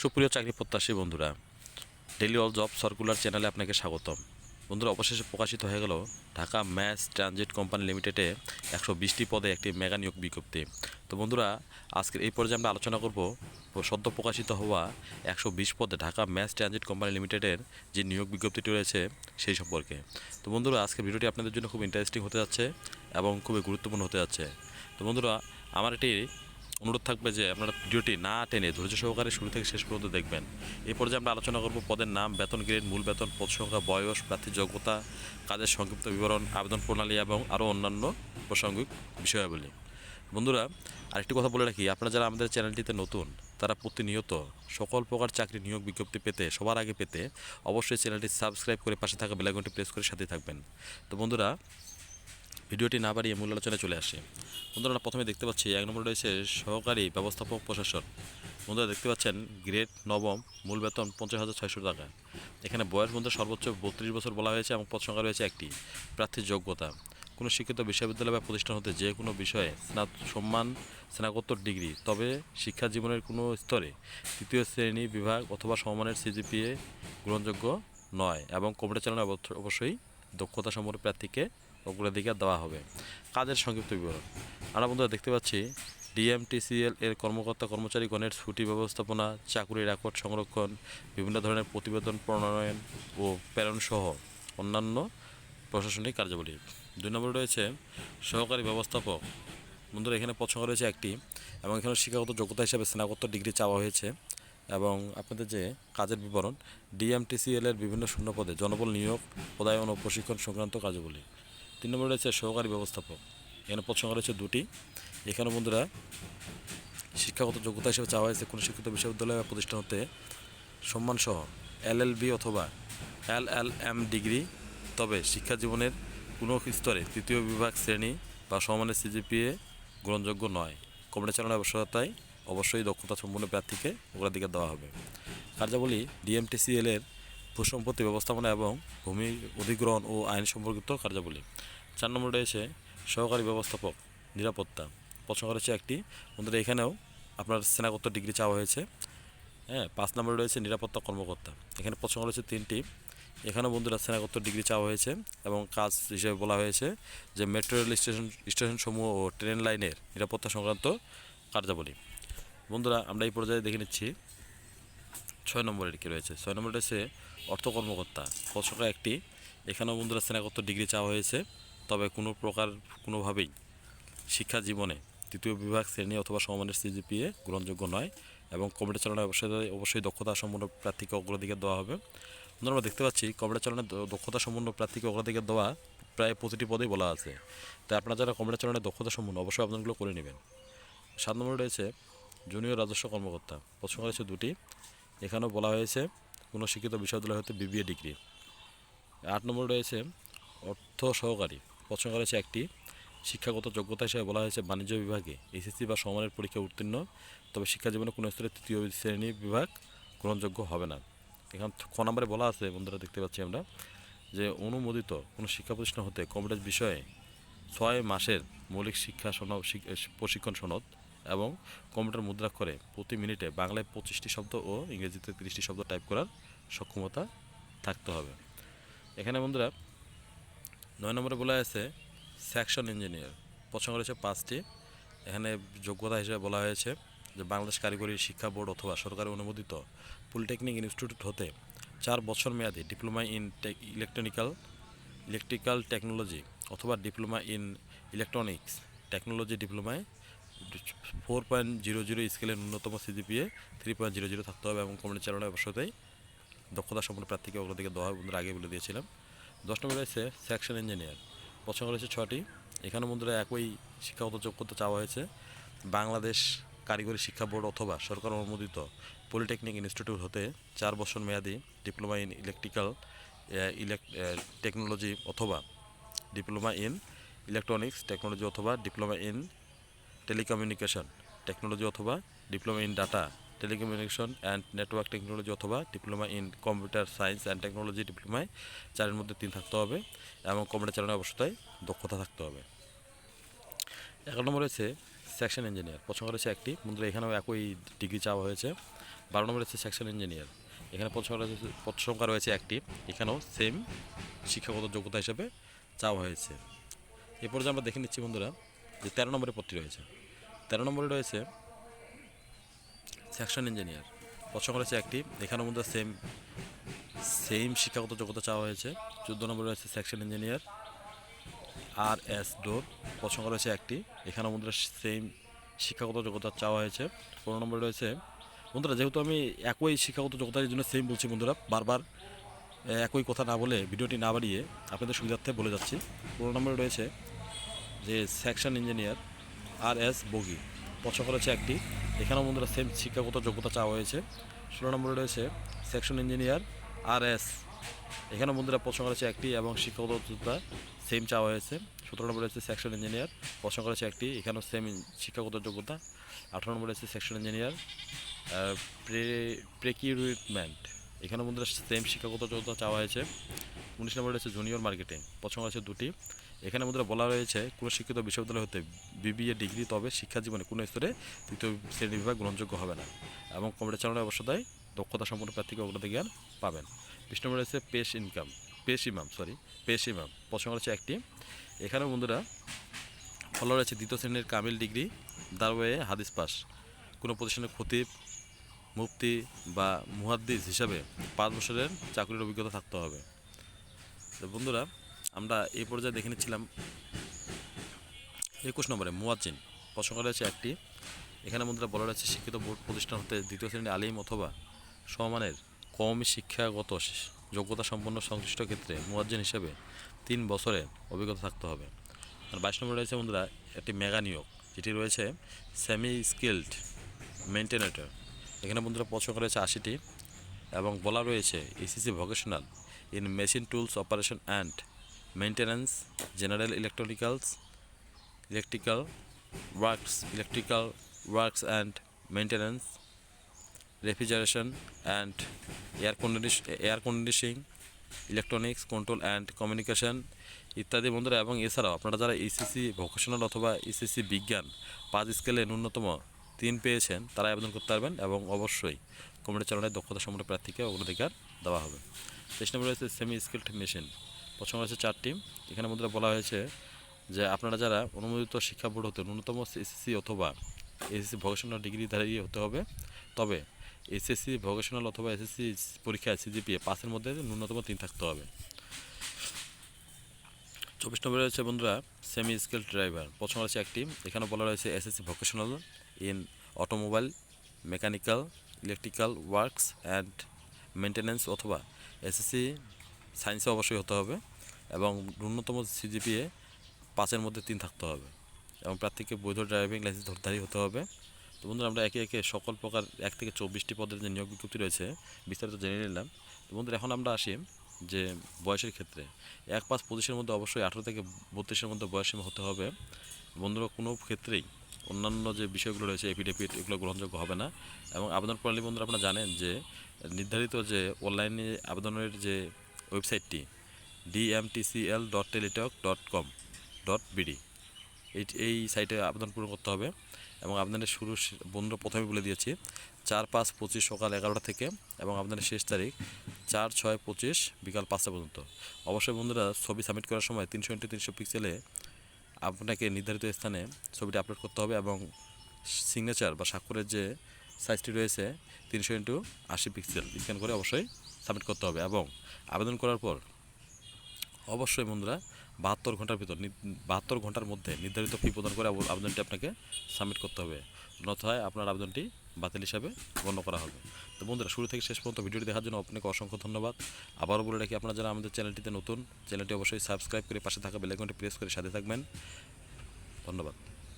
সুপ্রিয় চাকরি প্রত্যাশী বন্ধুরা ডেলি অল জব সার্কুলার চ্যানেলে আপনাকে স্বাগতম। বন্ধুরা, অবশেষে প্রকাশিত হয়ে গেল ঢাকা ম্যাস ট্রানজিট কোম্পানি লিমিটেডে একশো বিশটি পদে একটি মেগা নিয়োগ বিজ্ঞপ্তি। তো বন্ধুরা, আজকের এই পর্যায়ে আমরা আলোচনা করব সদ্য প্রকাশিত হওয়া একশো বিশ পদে ঢাকা ম্যাস ট্রানজিট কোম্পানি লিমিটেডের যে নিয়োগ বিজ্ঞপ্তিটি রয়েছে সেই সম্পর্কে। তো বন্ধুরা, আজকের ভিডিওটি আপনাদের জন্য খুব ইন্টারেস্টিং হতে যাচ্ছে এবং খুবই গুরুত্বপূর্ণ হতে যাচ্ছে। তো বন্ধুরা, আমার এটি অনুরোধ থাকবে যে আপনারা ভিডিওটি না টেনে ধৈর্য সহকারে শুরু থেকে শেষ পর্যন্ত দেখবেন। এই পর্যায়ে আমরা আলোচনা করব পদের নাম, বেতন গ্রেড, মূল বেতন, পদ সংখ্যা, বয়স, প্রার্থীর যোগ্যতা, কাজের সংক্ষিপ্ত বিবরণ, আবেদন প্রণালী এবং আরও অন্যান্য প্রাসঙ্গিক বিষয়াবলী। বন্ধুরা, আরেকটি কথা বলে রাখি, আপনারা যারা আমাদের চ্যানেলটিতে নতুন, তারা প্রতিনিয়ত সকল প্রকার চাকরি নিয়োগ বিজ্ঞপ্তি পেতে, সবার আগে পেতে অবশ্যই চ্যানেলটি সাবস্ক্রাইব করে পাশে থাকা বেলাইকনটি প্রেস করে সাথে থাকবেন। তো বন্ধুরা ভিডিওটি না বাড়িয়ে মূল আলোচনায় চলে আসে। বন্ধুরা আমরা প্রথমে দেখতে পাচ্ছি এক নম্বর রয়েছে সহকারী ব্যবস্থাপক প্রশাসন। বন্ধুরা, দেখতে পাচ্ছেন, গ্রেড নবম, মূল বেতন পঞ্চাশ হাজার ছয়শো টাকা। এখানে বয়স বন্ধু সর্বোচ্চ বত্রিশ বছর বলা হয়েছে এবং পদ সংখ্যা রয়েছে একটি, প্রার্থীর যোগ্যতা। কোনো শিক্ষিত বিশ্ববিদ্যালয় বা প্রতিষ্ঠান হতে যে কোনো বিষয়ে স্নাত, সম্মান, স্নাতকোত্তর ডিগ্রি, তবে শিক্ষা জীবনের কোনো স্তরে তৃতীয় শ্রেণি বিভাগ অথবা সমমানের সিজিপিএ গ্রহণযোগ্য নয় এবং কম্পিউটার চালানো অবশ্য- অবশ্যই দক্ষতা সম্পন্ন প্রার্থীকে অগ্রাধিকার দেওয়া হবে। কাজের সংক্ষিপ্ত বিবরণ। আমরা বন্ধুরা দেখতে পাচ্ছি, ডিএমটিসিএল এর কর্মকর্তা কর্মচারীগণের ছুটি ব্যবস্থাপনা, চাকুরি রেকর্ড সংরক্ষণ, বিভিন্ন ধরনের প্রতিবেদন প্রণয়ন ও প্রেরণ সহ অন্যান্য প্রশাসনিক কার্যাবলী। দুই নম্বরে রয়েছে, সহকারী ব্যবস্থাপক। বন্ধুরা, এখানে পছন্দ রয়েছে একটি, এবং এখানে শিক্ষাগত যোগ্যতা হিসাবে স্নাতকোত্তর ডিগ্রি চাওয়া হয়েছে। এবং আপনাদের যে কাজের বিবরণ, ডিএমটিসিএল এর বিভিন্ন শূন্য পদে জনবল নিয়োগ, পদায়ন ও প্রশিক্ষণ সংক্রান্ত কার্যাবলী। তিন নম্বরে রয়েছে সহকারী ব্যবস্থাপক। এখানে পদ সংখ্যা রয়েছে দুটি। এখানে বন্ধুরা শিক্ষাগত যোগ্যতা হিসেবে চাওয়া হয়েছে কোনো শিক্ষিত বিশ্ববিদ্যালয় বা প্রতিষ্ঠান হতে সম্মানসহ এলএলবি অথবা এল এল এম ডিগ্রি। তবে শিক্ষা জীবনের কোনো স্তরে তৃতীয় বিভাগ শ্রেণি বা সমানের সিজিপিএ গ্রহণযোগ্য নয়। কমিটি চালানোর আবশ্যকতায় অবশ্যই দক্ষতা সম্পন্ন প্রার্থীকে অগ্রাধিকার দেওয়া হবে। কার্যাবলী ডিএমটিসিএল এর ভূসম্পত্তি ব্যবস্থাপনা এবং ভূমি অধিগ্রহণ ও আইন সম্পর্কিত কার্যাবলী। চার নম্বর রয়েছে সহকারী ব্যবস্থাপক, নিরাপত্তা। পছন্দ রয়েছে একটি, বন্ধুরা এখানেও আপনার স্নাতকোত্তর ডিগ্রি চাওয়া হয়েছে। হ্যাঁ পাঁচ নম্বরে রয়েছে নিরাপত্তা কর্মকর্তা। এখানে পছন্দ রয়েছে তিনটি, এখানেও বন্ধুরা স্নাতকোত্তর ডিগ্রি চাওয়া হয়েছে এবং কাজ হিসেবে বলা হয়েছে যে মেট্রো রেল স্টেশন, স্টেশনসমূহ ও ট্রেন লাইনের নিরাপত্তা সংক্রান্ত কার্যাবলী। বন্ধুরা আমরা এই পর্যায়ে দেখে নিচ্ছি ছয় নম্বরের কি রয়েছে? ছয় নম্বর রয়েছে অর্থ কর্মকর্তা। পদ একটি। এখানেও বন্ধুরা স্নাতকোত্তর ডিগ্রি চাওয়া হয়েছে। তবে কোনো প্রকার কোনোভাবেই শিক্ষা জীবনে তৃতীয় বিভাগ, শ্রেণি অথবা সমমানের সিজিপিএ গ্রহণযোগ্য নয় এবং কম্পিউটার চালনায় অবশ্যই অবশ্যই দক্ষতা সম্পন্ন প্রার্থীকে অগ্রাধিকার দেওয়া হবে। আমরা দেখতে পাচ্ছি, কম্পিউটার চালনায় দক্ষতা সম্পন্ন প্রার্থীকে অগ্রাধিকার দেওয়া প্রায় প্রতিটি পদেই বলা আছে। তাই আপনারা যারা কম্পিউটার চালনায় দক্ষতা সম্পন্ন অবশ্যই আবেদনগুলো করে নেবেন। সাত নম্বরে রয়েছে জুনিয়র রাজস্ব কর্মকর্তা। পছন্দ রয়েছে দুটি। এখানেও বলা হয়েছে, কোনো শিক্ষিত বিশ্ববিদ্যালয় হতে বিবিএ ডিগ্রি। আট নম্বর রয়েছে, অর্থ সহকারী। পছন্দ রয়েছে একটি, শিক্ষাগত যোগ্যতা হিসেবে বলা হয়েছে বাণিজ্য বিভাগে এসএসসি বা সমানের পরীক্ষা উত্তীর্ণ, তবে শিক্ষা জীবনে কোনো স্তরে তৃতীয় শ্রেণি বিভাগ গ্রহণযোগ্য হবে না। এখান খ নম্বরে বলা আছে, বন্ধুরা দেখতে পাচ্ছি আমরা, যে অনুমোদিত কোনো শিক্ষা প্রতিষ্ঠান হতে কম্পিউটার বিষয়ে ছয় মাসের মৌলিক শিক্ষা সনদ, শিক- প্রশিক্ষণ সনদ এবং কম্পিউটার মুদ্রাক্ষরে প্রতি মিনিটে বাংলায় পঁচিশটি শব্দ ও ইংরেজিতে তিরিশটি শব্দ টাইপ করার সক্ষমতা থাকতে হবে। এখানে বন্ধুরা, নয় নম্বরে বলা আছে সেকশন ইঞ্জিনিয়ার পছন্দ রয়েছে পাঁচটি। এখানে যোগ্যতা হিসেবে বলা হয়েছে যে বাংলাদেশ কারিগরি শিক্ষা বোর্ড অথবা সরকারি অনুমোদিত পলিটেকনিক ইনস্টিটিউট হতে চার বছর মেয়াদী diploma in electronical, electrical technology অথবা ডিপ্লোমা ইন ইলেকট্রনিক্স, টেকনোলজি ডিপ্লোমায় ফোর পয়েন্ট জিরো জিরো স্কেলের ন্যূনতম CGPA, three point zero zero থাকতে হবে এবং কমিটি চালনায় অবশ্যই দক্ষতা সম্পন্ন প্রার্থীকে অগ্রাধিকার দেওয়া হবে আগে বলে দিয়েছিলাম। দশ নম্বর রয়েছে সেকশন ইঞ্জিনিয়ার। পছন্দ রয়েছে ছটি। এখানে বন্ধুরা একই শিক্ষাগত যোগ্যতা চাওয়া হয়েছে। বাংলাদেশ কারিগরি শিক্ষা বোর্ড অথবা সরকার অনুমোদিত পলিটেকনিক ইনস্টিটিউট হতে চার বছর মেয়াদি ডিপ্লোমা ইন ইলেকট্রিক্যাল টেকনোলজি অথবা ডিপ্লোমা ইন ইলেকট্রনিক্স, টেকনোলজি অথবা ডিপ্লোমা ইন টেলিকমিউনিকেশন টেকনোলজি অথবা diploma in data telecommunication and network technology অথবা diploma in computer science and technology ডিপ্লোমায় চারের মধ্যে তিন থাকতে হবে এবং কম্পিউটার চালানোর অবস্থায় দক্ষতা থাকতে হবে। এগারো নম্বর রয়েছে সেকশন ইঞ্জিনিয়ার। প্রথম রয়েছে একটি বন্ধুরা এখানেও একই ডিগ্রি চাওয়া হয়েছে। বারো নম্বর রয়েছে সেকশন ইঞ্জিনিয়ার এখানে প্রথম রয়েছে প্রথম সংখ্যা রয়েছে একটি এখানেও সেম শিক্ষাগত যোগ্যতা হিসেবে চাওয়া হয়েছে। এরপর যে আমরা দেখে নিচ্ছি বন্ধুরা, যে তেরো নম্বরে পদটি রয়েছে। তেরো নম্বরে রয়েছে সেকশন ইঞ্জিনিয়ার। প্রথম রয়েছে একটি। এখানের মধ্যে সেম সেম শিক্ষাগত যোগ্যতা চাওয়া হয়েছে। চোদ্দ নম্বরে রয়েছে section engineer. R S door প্রসঙ্গ রয়েছে একটি। এখানে বন্ধুরা সেম শিক্ষাগত যোগ্যতা চাওয়া হয়েছে। পনেরো নম্বরে রয়েছে, বন্ধুরা, যেহেতু আমি একই শিক্ষাগত যোগ্যতার জন্য সেম বলছি, বন্ধুরা, বারবার একই কথা না বলে ভিডিওটি না বাড়িয়ে আপনাদের সুবিধার্থে বলে যাচ্ছি। পনেরো নম্বরে রয়েছে যে সেকশন ইঞ্জিনিয়ার আর এস বগি প্রসঙ্গ রয়েছে একটি। এখানেও বন্ধুরা সেম শিক্ষাগত যোগ্যতা চাওয়া হয়েছে। ষোলো নম্বরে রয়েছে সেকশন ইঞ্জিনিয়ার আর এস এখানেও বন্ধুরা প্রশ্ন করেছে একটি এবং শিক্ষাগত যোগ্যতা সেম চাওয়া হয়েছে। সতেরো নম্বর রয়েছে সেকশন ইঞ্জিনিয়ার প্রশ্ন করেছে একটি। এখানেও সেম শিক্ষাগত যোগ্যতা। আঠারো নম্বর রয়েছে সেকশন ইঞ্জিনিয়ার প্রে প্রেকিউরিটমেন্ট এখানে বন্ধুরা সেম শিক্ষাগত যোগ্যতা চাওয়া হয়েছে। উনিশ নম্বরে রয়েছে জুনিয়র মার্কেটিং প্রশ্ন আছে দুটি। এখানে বন্ধুরা বলা রয়েছে, কোনো শিক্ষিত বিশ্ববিদ্যালয় হতে বিবিএ ডিগ্রি, তবে শিক্ষা জীবনে কোনো স্তরে তৃতীয় শ্রেণি বিভাগ গ্রহণযোগ্য হবে না এবং কম্পিউটার চালানোর অবস্থায় দক্ষতা সম্পন্ন প্রার্থীকে অগ্রাধিকার পাবেন। নম্বর রয়েছে পেশ ইনকাম, পেশ ইমাম সরি পেশ ইমাম। প্রসঙ্গ রয়েছে একটি। এখানে বন্ধুরা ফলো রয়েছে, দ্বিতীয় শ্রেণির কামিল ডিগ্রি দারওয়ে হাদিস পাস। কোনো প্রতিষ্ঠানের খতিব, মুফতি বা মুহাদ্দিস হিসাবে পাঁচ বছরের চাকরির অভিজ্ঞতা থাকতে হবে। তো বন্ধুরা আমরা এই পর্যায়ে দেখে নিচ্ছিলাম একুশ নম্বরে মুয়াজ্জিন। প্রসঙ্গ রয়েছে একটি। এখানে বন্ধুরা বলা রয়েছে, শিক্ষিত বোর্ড প্রতিষ্ঠান হতে দ্বিতীয় শ্রেণির আলিম অথবা সমানের কম শিক্ষাগত যোগ্যতা সম্পন্ন সংশ্লিষ্ট ক্ষেত্রে মুয়াজ্জিন হিসেবে তিন বছরের অভিজ্ঞতা থাকতে হবে। আর বাইশ নম্বরে রয়েছে বন্ধুরা একটি মেগা নিয়োগ, যেটি রয়েছে সেমি স্কিল্ড মেনটেনেটর এখানে বন্ধুরা পছন্দ রয়েছে আশিটি এবং বলা রয়েছে, SSC vocational in machine tools operation and maintenance general electronicals electrical works electrical works and maintenance refrigeration and air condition air conditioning electronics control and communication ইত্যাদি বন্ধুরা, এবং এছাড়াও আপনারা যারা ইসিসি ভোকেশনাল অথবা ইসিসি বিজ্ঞান পাঁচ স্কেলে ন্যূনতম তিন পেয়েছেন তারা আবেদন করতে পারবেন এবং অবশ্যই কমিউনিটি চালনায় দক্ষতা সম্পন্ন প্রার্থীকে অগ্রাধিকার দেওয়া হবে। তেইশ নম্বর রয়েছে সেমি স্কিল্ড মেশিন প্রথম রয়েছে চারটি এখানে বন্ধুরা বলা হয়েছে যে আপনারা যারা অনুমোদিত শিক্ষা বোর্ড হতে ন্যূনতম এসএসসি অথবা এসএসসি ভোকেশনাল ডিগ্রি ডিগ্রিধারী হতে হবে, তবে এসএসসি ভোকেশনাল অথবা এসএসসি পরীক্ষায় সিজিপিএ পাসের মধ্যে ন্যূনতম তিন থাকতে হবে। চব্বিশ নম্বরে রয়েছে বন্ধুরা সেমি স্কিল ড্রাইভার প্রথম রয়েছে একটি এখানে বলা রয়েছে SSC vocational in automobile, mechanical, electrical works and maintenance অথবা এসএসসি সায়েন্সে অবশ্যই হতে হবে এবং ন্যূনতম সিজিপিএ পাঁচের মধ্যে তিন থাকতে হবে এবং প্রার্থীকে বৈধ ড্রাইভিং লাইসেন্স ধরধারী হতে হবে। তো বন্ধুরা, আমরা একে একে সকল প্রকার এক থেকে চব্বিশটি পদের যে নিয়োগ বিজ্ঞপ্তি রয়েছে বিস্তারিত জেনে নিলাম। তো বন্ধুরা, এখন আমরা আসি যে বয়সের ক্ষেত্রে। এক পাঁচ পঁচিশের মধ্যে অবশ্যই আঠেরো থেকে বত্রিশের মধ্যে বয়সীমা হতে হবে। বন্ধুরা, কোনো ক্ষেত্রেই অন্যান্য যে বিষয়গুলো রয়েছে এফিডেভিট এগুলো গ্রহণযোগ্য হবে না এবং আবেদন প্রণালী বন্ধুরা, আপনারা জানেন যে নির্ধারিত যে অনলাইনে আবেদনের যে ওয়েবসাইটটি DMTCL dot Teletalk dot com dot BD এই এই সাইটে আবেদন পূরণ করতে হবে এবং আবেদনের শুরু বন্ধুরা প্রথমে বলে দিয়েছি, চার পাঁচ পঁচিশ সকাল এগারোটা থেকে এবং আবেদনের শেষ তারিখ চার ছয় পঁচিশ বিকাল পাঁচটা পর্যন্ত। অবশ্যই বন্ধুরা, ছবি সাবমিট করার সময় তিনশো ইন্টু তিনশো পিক্সেলে আপনাকে নির্ধারিত স্থানে ছবিটি আপলোড করতে হবে এবং সিগনেচার বা স্বাক্ষরের যে সাইজটি রয়েছে, তিনশো ইন্টু আশি পিক্সেল। স্ক্যান করে অবশ্যই সাবমিট করতে হবে এবং আবেদন করার পর অবশ্যই বন্ধুরা বাহাত্তর ঘণ্টার ভিতর বাহাত্তর ঘণ্টার মধ্যে নির্ধারিত ফি প্রদান করে আবেদনটি আপনাকে সাবমিট করতে হবে। নথায় আপনার আবেদনটি বাতিল হিসাবে গণ্য করা হবে। তো বন্ধুরা, শুরু থেকে শেষ পর্যন্ত ভিডিওটি দেখার জন্য আপনাকে অসংখ্য ধন্যবাদ। আবারও বলে রাখি, আপনারা যারা আমাদের চ্যানেলটিতে নতুন, চ্যানেলটি অবশ্যই সাবস্ক্রাইব করে পাশে থাকা বেলাইকনটি প্রেস করে সাথে থাকবেন। ধন্যবাদ।